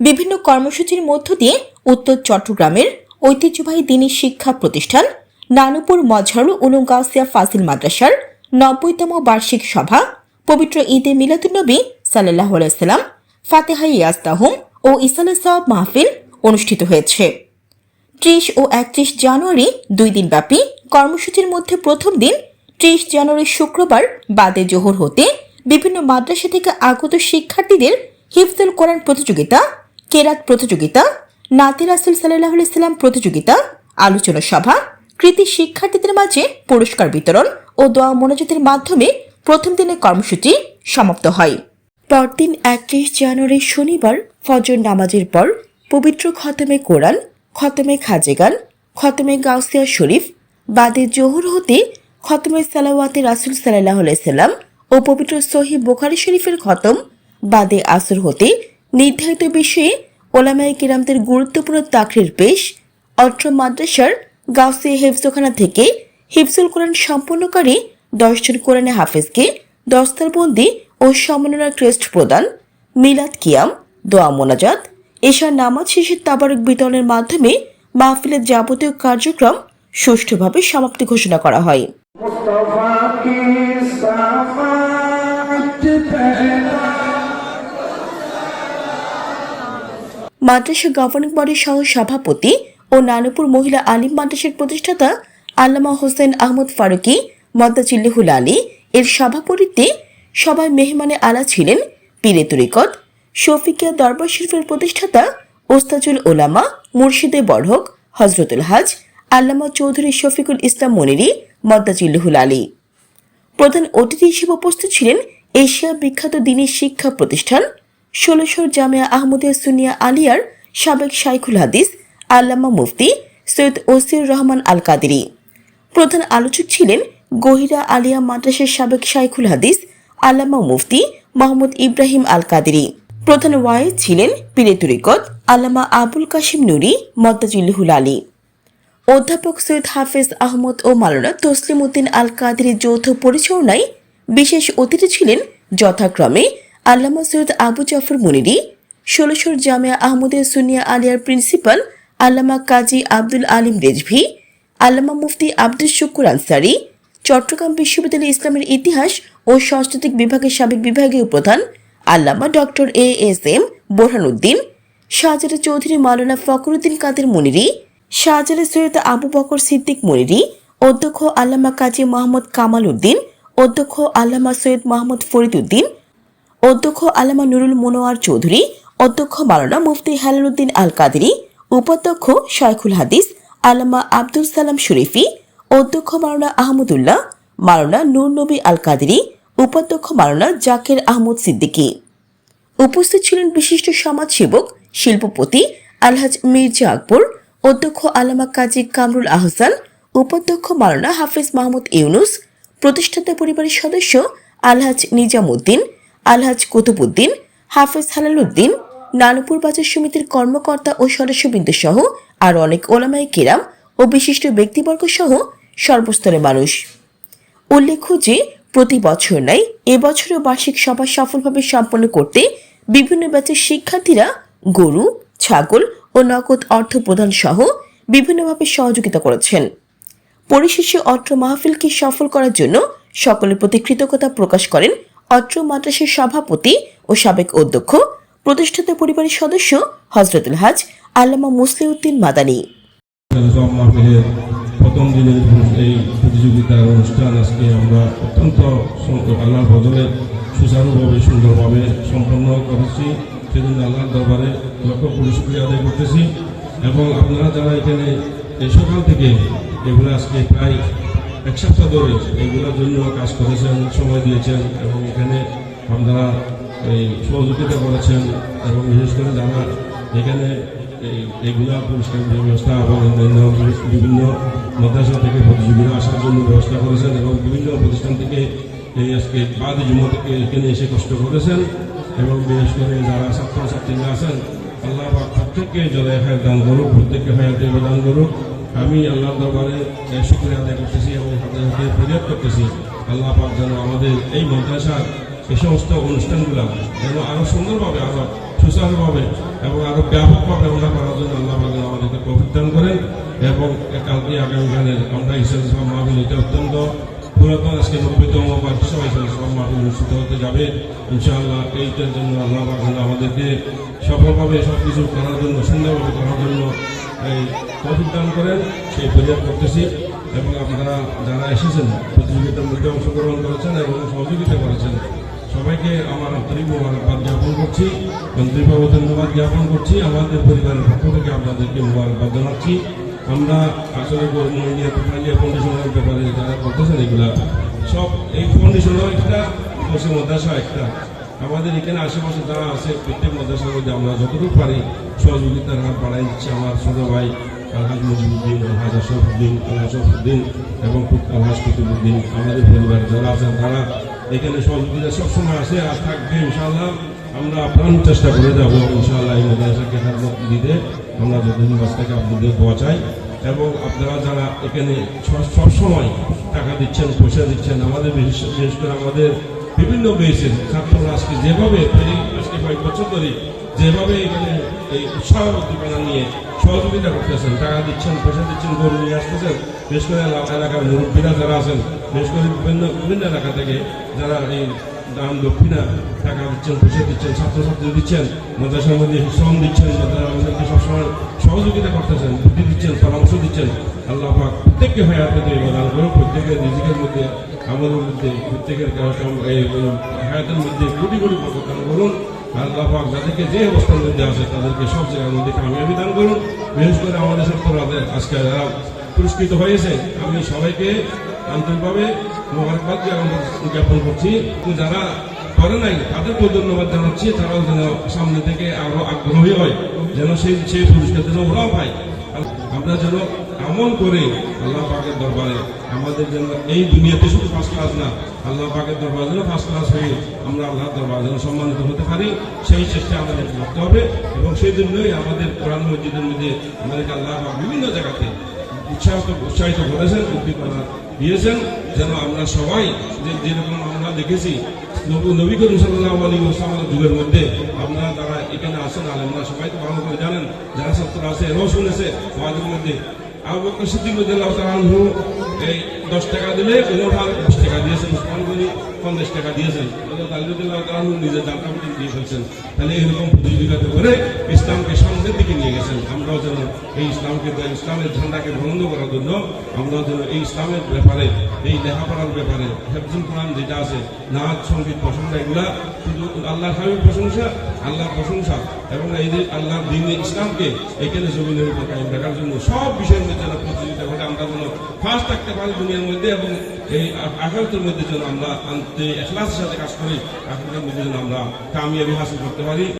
বিভিন্ন কর্মসূচির মধ্য দিয়ে উত্তর চট্টগ্রামের ঐতিহ্যবাহী দিনী শিক্ষা প্রতিষ্ঠান নানুপুর মজহারুল উলুম গাউসিয়া ফাজিল মাদ্রাসার নব্বইতম বার্ষিক সভা, পবিত্র ঈদে মিলাদুন্নবী সাল্লাহ সাল্লাম ফাতেহা ইয়াস্তাহুম ও ইসালে সাহাব মাহফিল অনুষ্ঠিত হয়েছে। ত্রিশ ও একত্রিশ জানুয়ারি দুই দিনব্যাপী কর্মসূচির মধ্যে প্রথম দিন ত্রিশ জানুয়ারি শুক্রবার বাদে জোহর হতে বিভিন্ন মাদ্রাসা থেকে আগত শিক্ষার্থীদের হিফজুল কোরআন প্রতিযোগিতা কেরাত প্রতিযোগিতা, নাতি রাসুল সাল্লাহ ইসলাম প্রতিযোগিতা, আলোচনা সভা, কৃতি শিক্ষার্থীদের মাঝে পুরস্কার বিতরণ ও দোয়া মনোজাতের মাধ্যমে প্রথম দিনের কর্মসূচি সমাপ্ত হয়। পরদিন একত্রিশ জানুয়ারি শনিবার ফজর নামাজের পর পবিত্র খতমে কোরআন, খতমে খাজেগান খতমে গাউসিয়া শরীফ, বাদে জোহর হতে খতমে সালাওয়াতে রাসুল সাল্লাহ সাল্লাম ও পবিত্র সহি বোখারি শরীফের খতম, বাদে আসর হতে নির্ধারিত বিষয়ে ওলামাই কিরামদের গুরুত্বপূর্ণ তাকরির পেশ, অত্র মাদ্রাসার গাউসিয়া হেফজোখানা থেকে হিফজুল কোরআন সম্পন্নকারী দশজন কোরআনে হাফেজকে দস্তারবন্দি ও সম্মাননা ক্রেস্ট প্রদান, মিলাদ কিয়াম, দোয়া মোনাজাত, এশার নামাজ শেষে তাবারক বিতরণের মাধ্যমে মাহফিলের যাবতীয় কার্যক্রম সুষ্ঠুভাবে সমাপ্তি ঘোষণা করা হয়। মাদ্রাসা গভর্নিং বডির সহ সভাপতি ও নানুপুর মহিলা আলিম মাদ্রাসার প্রতিষ্ঠাতা আল্লামা হোসেন আহমদ ফারুকি মদ্দাচিল্লিহুল আলী এর সভাপতিত্বে সবাই মেহমানে আলা ছিলেন পীরে তরিকত শফিকিয়া দরবার শরীফের প্রতিষ্ঠাতা ওস্তাজুল ওলামা, মুর্শিদে বড়হক হজরতুল হাজ, আল্লামা চৌধুরী শফিকুল ইসলাম মনিরি মদ্দাচিল্লিহুল আলী। প্রধান অতিথি হিসেবে উপস্থিত ছিলেন এশিয়া বিখ্যাত দিনী শিক্ষা প্রতিষ্ঠান ষোলশোর জামিয়া আহমদের সুনিয়া আলিয়ার সাবেক শাইখুল হাদিস, আল্লামা মুফতি সৈয়দ ওসির রহমান আল কাদেরি প্রধান আলোচক ছিলেন গহিরা আলিয়া মাদ্রাসের সাবেক শাইখুল হাদিস, আল্লামা মুফতি মোহাম্মদ ইব্রাহিম আল কাদেরি প্রধান ওয়াইজ ছিলেন পীরে তরিকত আল্লামা আবুল কাশিম নুরি, মদ্দাজুল্লিহুল আলী। অধ্যাপক সৈয়দ হাফেজ আহমদ ও মালানা তসলিম উদ্দিন আল কাদেরের যৌথ পরিচালনায় বিশেষ অতিথি ছিলেন যথাক্রমে আল্লামা সৈয়দ আবু জাফর মুনিরি, ষোলশোর জামিয়া আহমদের সুনিয়া আলিয়ার প্রিন্সিপাল আল্লামা কাজী আব্দুল আলিম রেজভি, আল্লামা মুফতি আব্দুল শুকুর আনসারি, চট্টগ্রাম বিশ্ববিদ্যালয় ইসলামের ইতিহাস ও সাংস্কৃতিক বিভাগের সাবেক বিভাগীয় প্রধান আল্লামা doctor A S M Borhanuddin Shahzada Chowdhury মাওলানা ফখরুদ্দিন কাদের মনিরি, শাহজাদা সৈয়দ আবু বকর সিদ্দিক মনিরি, অধ্যক্ষ আল্লামা কাজী মোহাম্মদ কামাল উদ্দিন, অধ্যক্ষ আল্লামা সৈয়দ মোহাম্মদ ফরিদ উদ্দিন অধ্যক্ষ আলামা নুরুল মনোয়ার চৌধুরী, অধ্যক্ষ মাওলানা মুফতি হেলালুদ্দিন আল কাদেরি উপাধ্যক্ষ শাইখুল হাদিস, আলামা আব্দুল সালাম শরীফি অধ্যক্ষ মাওলানা আহমদুল্লাহ, মাওলানা নূর নবী আল কাদেরি উপাধ্যক্ষ মাওলানা জাকের আহমদ সিদ্দিকী। উপস্থিত ছিলেন বিশিষ্ট সমাজসেবক, শিল্পপতি আলহাজ মির্জা আকবর, অধ্যক্ষ আলামা কাজী কামরুল আহসান, উপাধ্যক্ষ মাওলানা হাফিজ মাহমুদ ইউনুস, প্রতিষ্ঠাতা পরিবারের সদস্য আলহাজ নিজামুদ্দিন আলহাজ কুতুবুদ্দিন হাফিজ হালালুদ্দিন নানুপুর বাজার সমিতির কর্মকর্তা ও সদস্যবৃন্দ সহ আরও অনেক ওলামাই কেরাম ও বিশিষ্ট ব্যক্তিবর্গ সহ সর্বস্তরের মানুষ। উল্লেখ্য যে, প্রতি বছর নাই এবছরও বার্ষিক সভা সফলভাবে সম্পন্ন করতে বিভিন্ন ব্যাচের শিক্ষার্থীরা গরু, ছাগল ও নগদ অর্থ প্রদান সহ বিভিন্নভাবে সহযোগিতা করেছেন। পরিশেষে অত্র মাহফিলকে সফল করার জন্য সকলের প্রতি কৃতজ্ঞতা প্রকাশ করেন অত্র মাদ্রাসার সভাপতি ও সাবেক অধ্যক্ষ, প্রতিষ্ঠাতা পরিবারের সদস্য হজরতুল হাজ আল্লামা মুসলিউদ্দিন মাদানী। প্রথম দিনের এই প্রতিযোগিতার অনুষ্ঠান আজকে আমরা অত্যন্ত আল্লাহর বদলে সুচারুভাবে, সুন্দরভাবে সম্পন্ন করেছি। আল্লাহর দরবারে আদায় করতেছি। এবং আপনারা যারা এখানে এই সকাল থেকে এগুলো আজকে প্রায় সপ্তাহ ধরে এগুলোর জন্য কাজ করেছেন, সময় দিয়েছেন এবং এখানে আপনারা এই সহযোগিতা করেছেন এবং বিশেষ করে যারা এখানে এই এগুলা পুরস্কার ব্যবস্থা এবং অন্যান্য বিভিন্ন মাদ্রাসা থেকে প্রতিযোগীরা আসার জন্য ব্যবস্থা করেছেন এবং বিভিন্ন প্রতিষ্ঠান থেকে এই আজকে বাদ জুমা থেকে এখানে এসে কষ্ট করেছেন এবং বিশেষ করে যারা ছাত্রছাত্রীরা আছেন, আল্লাহ প্রত্যেককে জলে হায়াত দান করুক, প্রত্যেককে হায়াত দান করুক। আমি আল্লাহ দরবারে শুক্রিয়া আদায় করতেছি এবং হাতে হাতে করতেছি। আল্লাহ পাক যেন আমাদের এই মাদ্রাসার এই সমস্ত অনুষ্ঠানগুলো যেন আরও সুন্দরভাবে, আরও সুচারুভাবে এবং আরও ব্যাপকভাবে আমরা করার জন্য আল্লাহ পাক যেন আমাদেরকে তৌফিক দান করেন এবং কালকে আগামীকালের আমরা ইসলাম সব মাহফিল এটা অত্যন্ত পুরাতন, আজকে নব্বইতম বার্ষিক ইসলাম সব মাহফিল অনুষ্ঠিত হতে যাবে। ইনশাআল্লাহ এইটার জন্য আল্লাহ পাক যেন আমাদেরকে সফলভাবে সব কিছু করার জন্য, সুন্দরভাবে করার জন্য এই তৌফিক দান করেন সেই প্রয়াস করতেছি এবং আপনারা যারা এসেছেন, প্রতিযোগিতার মধ্যে অংশগ্রহণ করেছেন এবং সহযোগিতা করেছেন, সবাইকে আমার আন্তরিক মোবারকবাদ জ্ঞাপন করছি। আন্তরিকভাবে ধন্যবাদ জ্ঞাপন করছি। আমাদের পরিবারের পক্ষ থেকে আপনাদেরকে মোবারকবাদ জানাচ্ছি। আমরা আসলে তুফানিয়া ফাউন্ডেশনের ব্যাপারে যারা করতেছেন এগুলা, সব এই ফাউন্ডেশনও একটা মাদ্রাসা একটা আমাদের এখানে আশেপাশে যারা আছে, প্রত্যেক মাদ্রাসার মধ্যে আমরা যতটুকু পারি সহযোগিতার হাত বাড়াই দিচ্ছি। আমার ছোট ভাই আলহাজ মজিবুদ্দিন, আলহাজ আশরফুদ্দিন, আলহাজ শরফুদ্দিন এবং আলহাজ কুতুবুদ্দিন, আমাদের পরিবার যারা আছেন, তারা এখানে সহযোগিতা সবসময় আছে আর থাকবে ইনশাআল্লাহ। আমরা প্রাণ চেষ্টা করে যাব ইনশাআল্লাহ এই মাদ্রাসাকে খাদমত দিতে। আমরা যতদিন বাচ্চাকে আপনাদের পৌঁছাই এবং আপনারা যারা এখানে সব- সবসময় টাকা দিচ্ছেন, পয়সা দিচ্ছেন, আমাদের বিশেষ করে আমাদের বিভিন্ন বেসের ছাত্ররা যেভাবে আজকে কয়েক বছর ধরে যেভাবে এখানে এই উৎসাহ উদ্দীপনা নিয়ে সহযোগিতা করতেছেন, টাকা দিচ্ছেন, পয়সা দিচ্ছেন, গরু নিয়ে আসতেছেন বিশেষ করে এলাকার মুরব্বীরা যারা আছেন বিশেষ করে বিভিন্ন বিভিন্ন এলাকা থেকে যারা এই দান দক্ষিণা টাকা দিচ্ছেন, পয়সা দিচ্ছেন, ছাত্রছাত্রী দিচ্ছেন, মাদ্রাসার মধ্যে শ্রম দিচ্ছেন মাদ্রাসাকে সবসময় সহযোগিতা করতেছেন, বুদ্ধি দিচ্ছেন, পরামর্শ দিচ্ছেন, আল্লাহ প্রত্যেককে হায়াতে তৈরি দান করুন, প্রত্যেকের নিজেদের মধ্যে, আমাদের মধ্যে, প্রত্যেকের হায়াতের মধ্যে কোটি কোটি দান করুন। আল্লাহ পাক যাদেরকে যে অবস্থার মধ্যে আছে, তাদেরকে সব জায়গার মধ্যে কামিয়াবি দান করুন। বিশেষ করে আমাদের ছাত্ররাদের আজকে পুরস্কৃত হয়েছে, আমি সবাইকে আন্তরিকভাবে মোবারকবাদ জ্ঞাপন- করছি যারা করে নাই তাদেরকে ধন্যবাদ জানাচ্ছি, তারাও যেন সামনে থেকে আরও আগ্রহী হয়, যেন সেই সেই পুরস্কার যেন ওরাও পায়। আমরা যেন এমন করে আল্লাহ পাকের দরবারে, আমাদের যেন এই দুনিয়াতে শুধু ফার্স্ট ক্লাস না, আল্লাহ পাকের দরবারে যেন ফার্স্ট ক্লাস হয়ে আমরা আল্লাহ দরবার যেন সম্মানিত হতে পারি, সেই চেষ্টা আমাদের করতে হবে এবং সেই জন্যই আমাদের কোরআন মসজিদের মধ্যে আমাদেরকে আল্লাহ পাক বিভিন্ন জায়গাতে উৎসাহিত উৎসাহিত করেছেন, উদ্দীপনা দিয়েছেন, যেন আমরা সবাই যে যেরকম আমরা দেখেছি, নবী করিম সাল্লাহ আলী ওসলামের যুগের মধ্যে আপনারা যারা এখানে আসেন আলমরা সবাই তো ভালো করে জানেন, যারা ছাত্র আছে, এরাও শুনেছে আমাদের মধ্যে আবু বকর সিদ্দিক রাদিয়াল্লাহু তাআলা আনহু এই দশ টাকা দিলে উমর ফারুক বিশ টাকা দিয়েছেন উসমান গনি পঞ্চাশ টাকা দিয়েছেন। হযরত আলী রাদিয়াল্লাহু তাআলা আনহু নিজের জান কাপড় দিয়ে ফেলছেন তাহলে এরকম প্রতিযোগিতা করে ইসলামকে সামনের দিকে নিয়ে গেছেন। আমরাও যেন এই ইসলামকে ইসলামের ঝান্ডাকে বন্ধ করার জন্য আমরাও যেন এই ইসলামের ব্যাপারে, এই লেখাপড়ার ব্যাপারে, হেফজুল কোরআন যেটা আছে, নাচ, সংগীত প্রশংসা এগুলা শুধু আল্লাহর হাবিব প্রশংসা, আল্লাহর প্রশংসা এবং এই যে আল্লাহর দিন ইসলামকে এখানে জমিনের উপর কায়েম রাখার জন্য? সব বিষয়ের মধ্যে যেন প্রতিযোগিতা করে, আমরা যেন ফার্স্ট থাকতে পারি দুনিয়ার মধ্যে এবং এই আখাতের মধ্যে যেন আমরা এখলাসের সাথে কাজ করি আখাতের মধ্যে যেন আমরা কামিয়াবি হাসিল করতে পারি।